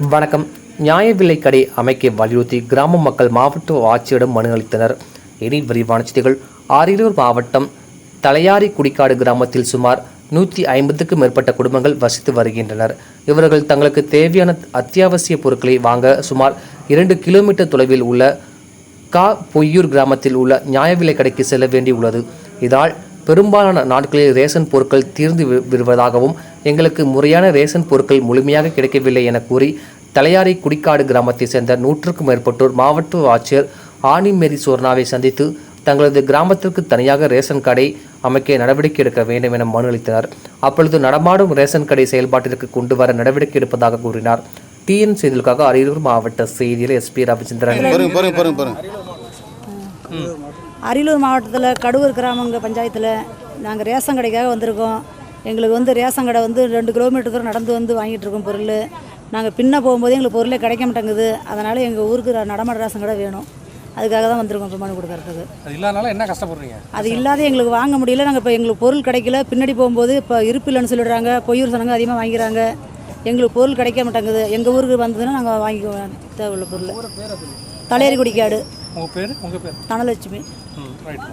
வணக்கம். நியாய விலை கடை அமைக்க வலியுறுத்தி கிராம மக்கள் மாவட்ட ஆட்சியிடம் மனு அளித்தனர். இனி விரிவான செய்திகள். அரியலூர் மாவட்டம் தலையாரி குடிக்காடு கிராமத்தில் சுமார் நூற்றி ஐம்பதுக்கும் மேற்பட்ட குடும்பங்கள் வசித்து வருகின்றனர். இவர்கள் தங்களுக்கு தேவையான அத்தியாவசிய பொருட்களை வாங்க சுமார் இரண்டு கிலோமீட்டர் தொலைவில் உள்ள கா பொய்யூர் கிராமத்தில் உள்ள நியாய விலை கடைக்கு செல்ல வேண்டியுள்ளது. இதால் பெரும்பாலான நாட்களில் ரேஷன் பொருட்கள் தீர்ந்து வி- எங்களுக்கு முறையான ரேஷன் பொருட்கள் முழுமையாக கிடைக்கவில்லை என கூறி தலையாரி குடிக்காடு கிராமத்தைச் சேர்ந்த நூற்றுக்கும் மேற்பட்டோர் மாவட்ட ஆட்சியர் ஆனிமேரி சோர்னாவை சந்தித்து தங்களது கிராமத்திற்கு தனியாக ரேஷன் கடை அமைக்க நடவடிக்கை எடுக்க வேண்டும் என மனு அளித்தனர். அப்பொழுது நடமாடும் ரேஷன் கடை செயல்பாட்டிற்கு கொண்டு வர நடவடிக்கை எடுப்பதாக கூறினார். டிஎன் செய்திகளுக்காக அரியலூர் மாவட்ட செய்தியில் எஸ்பி ரவிச்சந்திரன். அரியலூர் மாவட்டத்தில் கடூர் கிராமங்க பஞ்சாயத்தில் நாங்கள் ரேஷன் கடைக்காக வந்திருக்கோம். எங்களுக்கு வந்து ரேஷன் கடை வந்து ரெண்டு கிலோமீட்டர் தூரம் நடந்து வந்து வாங்கிட்டு இருக்கோம் பொருள். நாங்கள் பின்ன போகும்போது எங்களுக்கு பொருளே கிடைக்க மாட்டேங்குது. அதனால் எங்கள் ஊருக்கு நடமாட ரேஷன் கடை வேணும். அதுக்காக தான் வந்திருக்கோம் இப்போ மனு கொடுக்கறதுக்கு. அது இல்லாதனால என்ன கஷ்டப்படுறீங்க? அது இல்லாத எங்களுக்கு வாங்க முடியல. நாங்கள் இப்போ எங்களுக்கு பொருள் கிடைக்கல. பின்னாடி போகும்போது இப்போ இருப்பு இல்லைன்னு சொல்லிடுறாங்க. பொய்யூர் சனங்க அதிகமாக வாங்கிறாங்க எங்களுக்கு பொருள் கிடைக்க மாட்டேங்குது. எங்கள் ஊருக்கு வந்ததுன்னா நாங்கள் வாங்கிக்குவோம். தேவையுள்ள பொருள். தலையரி குடிக்காடு உங்கள் பேர் உங்கள் பேர் தனலட்சுமி ம் ரைட்